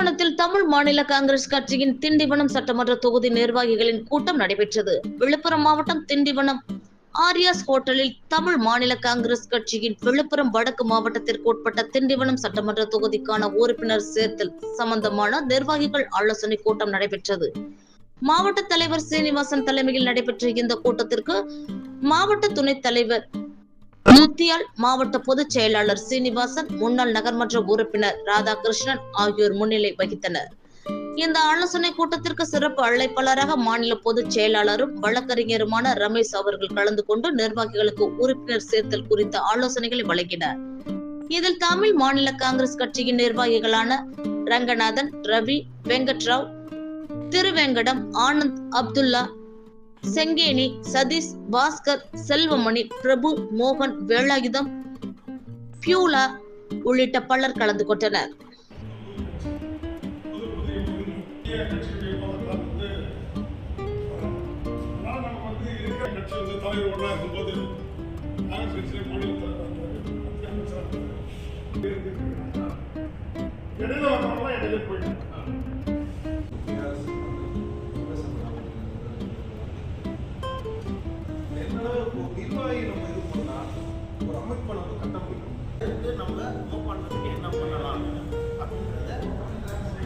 திண்டிவனத்தில் தமிழ் மாநில காங்கிரஸ் கட்சியின் திண்டிவனம் சட்டமன்ற தொகுதி நிர்வாகிகளின் கூட்டம் நடைபெற்றது. விழுப்புரம் மாவட்டம் திண்டிவனம் ஆரியாஸ் ஹோட்டலில் தமிழ் மாநில காங்கிரஸ் கட்சியின் விழுப்புரம் வடக்கு மாவட்டத்திற்கு உட்பட்ட திண்டிவனம் சட்டமன்ற தொகுதிக்கான உறுப்பினர் சேர்த்தல் சம்பந்தமான நிர்வாகிகள் ஆலோசனை கூட்டம் நடைபெற்றது. மாவட்ட தலைவர் சீனிவாசன் தலைமையில் நடைபெற்ற இந்த கூட்டத்திற்கு மாவட்ட துணைத் தலைவர் முத்தியால் மாவட்ட பொதுச் செயலாளர் சீனிவாசன் முன்னாள் நகர்மன்ற உறுப்பினர் ராதாகிருஷ்ணன் ஆகியோர் முன்னிலை வகித்தனர். இந்த ஆலோசனை கூட்டத்திற்கு சிறப்பு அழைப்பாளராக மாநில பொதுச் செயலாளரும் வழக்கறிஞருமான ரமேஷ் அவர்கள் கலந்து கொண்டு நிர்வாகிகளுக்கு உறுப்பினர் சேர்த்தல் குறித்த ஆலோசனைகளை வழங்கினார். இதில் தமிழ் மாநில காங்கிரஸ் கட்சியின் நிர்வாகிகளான ரங்கநாதன் ரவி வெங்கட்ராவ் திருவேங்கடம் ஆனந்த் அப்துல்லா செங்கேணி சதீஷ் பாஸ்கர் செல்வமணி பிரபு மோகன் வேலாயுதம் பியூலா உள்ளிட்ட பலர் கலந்து கொண்டனர். புதிய அமைப்பை நம்ம கட்டமைக்கணும் நம்ம மூவ் பண்ணுறதுக்கு என்ன பண்ணலாம் அப்படின்றத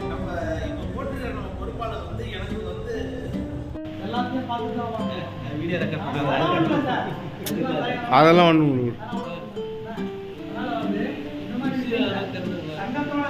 நம்ம இப்போ போட்டிருக்கிற நம்ம பொறுப்பாளர் வந்து எனக்கு வந்து எல்லாத்தையும் பார்த்துட்டு வாங்க. அதெல்லாம் ஒன்று சங்கத்தோட